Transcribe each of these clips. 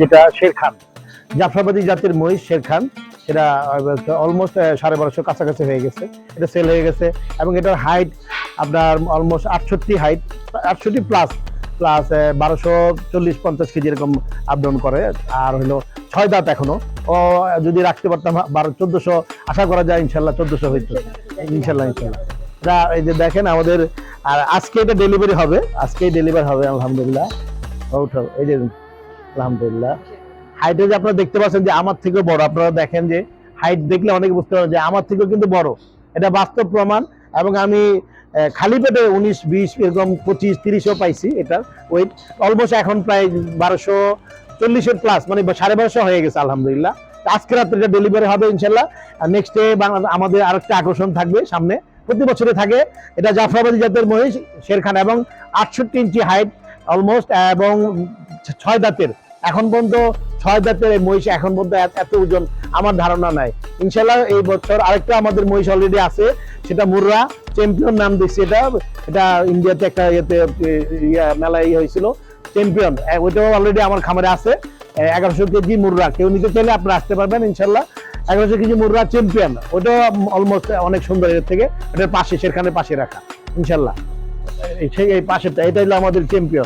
যেটা শের খান। জাফরাবাদী জাতের মহিষ শের খান। এটা অলমোস্ট সাড়ে বারোশো কাছাকাছি হয়ে গেছে। এটা সেল হয়ে গেছে এবং এটার হাইট আপনার অলমোস্ট আটষট্টি হাইট আটষট্টি প্লাস প্লাস বারোশো চল্লিশ পঞ্চাশ কেজি এরকম আপডাউন করে। আর হলো ছয় দাঁত এখনও। ও, যদি রাখতে পারতাম, বারো, চোদ্দশো, আশা করা যায় ইনশাল্লাহ চোদ্দশো হইতো। ইনশাল্লাহ ইনশাল্লাহ। এটা এই যে দেখেন আমাদের, আর আজকে এটা ডেলিভারি হবে। আজকেই ডেলিভারি হবে, আলহামদুলিল্লাহ। এই যে, আলহামদুলিল্লাহ। হাইটে যে আপনারা দেখতে পাচ্ছেন যে আমার থেকেও বড়, আপনারা দেখেন যে হাইট দেখলে অনেকে বুঝতে পারেন যে আমার থেকেও কিন্তু বড়। এটা বাস্তব প্রমাণ এবং আমি খালি পেটে উনিশ, বিশ, এরকম পঁচিশ, তিরিশও পাইছি এটার ওয়েট অলমোস্ট এখন প্রায় বারোশো চল্লিশের প্লাস মানে সাড়ে বারোশো হয়ে গেছে, আলহামদুলিল্লাহ। আজকে রাত্রে এটা ডেলিভারি হবে ইনশাল্লাহ। নেক্সট ডে আমাদের আরেকটা আকর্ষণ থাকবে সামনে। প্রতি বছরে থাকে। এটা জাফরাবাদী জাতের মহিষ, শেরখান, এবং আটষট্টি ইঞ্চি হাইট অলমোস্ট এবং ছয় দাঁতের। এখন পর্যন্ত ছয় দাঁতের এই মহিষ এখন পর্যন্ত এত- ওজন আমার ধারণা নাই। ইনশাল্লাহ এই বছর আরেকটা আমাদের মহিষ অলরেডি আছে, সেটা মুর্রা চ্যাম্পিয়ন নাম দিচ্ছে এটা। এটা ইন্ডিয়াতে একটা ইয়েতে ইয়া, মেলায় ইয়ে হয়েছিল। চ্যাম্পিয়ন ওইটাও অলরেডি আমার খামারে আছে। এগারোশো কেজি মুর্রা। কেউ নিতে চাইলে আপনারা আসতে পারবেন ইনশাল্লাহ এগারোশো কেজি মুর্রা চ্যাম্পিয়ন ওইটাও অলমোস্ট অনেক সুন্দর এর থেকে। এটার পাশে, সেখানে পাশে রাখা ইনশাল্লাহ সেই, এই পাশেরটা, এটা হলো আমাদের চ্যাম্পিয়ন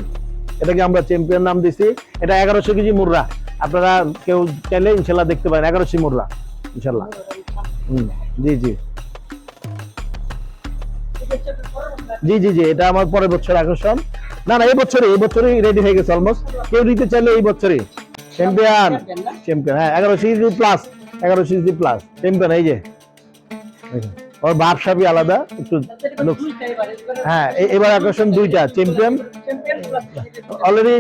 এটাকে আমরা চ্যাম্পিয়ন নাম দিছি। এটা এগারোশো কেজি মুর্রা। আপনারা কেউ চাইলে ইনশাল্লাহ দেখতে পারেন। এগারোশো মুর্রা ইনশাল্লাহ। হুম জি জি। জি জি জি এটা আমার পরের বছর আকর্ষণ। না না এই বছরই এই বছরই রেডি হয়ে গেছে অলমোস্ট কেউ নিতে চাইলে এই বছরই। চ্যাম্পিয়ন চ্যাম্পিয়ন হ্যাঁ এগারো সিরিজ প্লাস এগারো সিরিজ প্লাস চ্যাম্পিয়ন এই যে। ওর ভাবসাবই আলাদা একটু হ্যাঁ এবার আকর্ষণ দুইটা চ্যাম্পিয়ন অলরেডি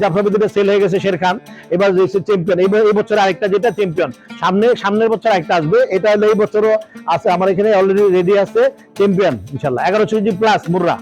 যেহেতু সেল হয়ে গেছে শের খান এবার চ্যাম্পিয়ন এই বছর আরেকটা যেটা চ্যাম্পিয়ন সামনে, সামনের বছর আরেকটা আসবে, এটা হলো এই বছরও আছে, আমার এখানে অলরেডি রেডি আছে চ্যাম্পিয়ন ইনশাল্লাহ এগারোশো কেজি প্লাস মুর্রা।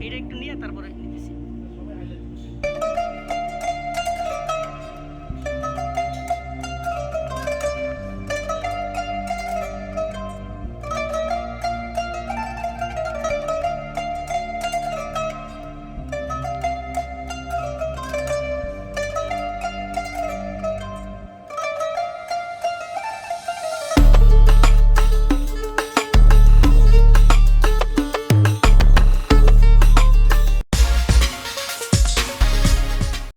এটা একটু নিয়ে তারপরে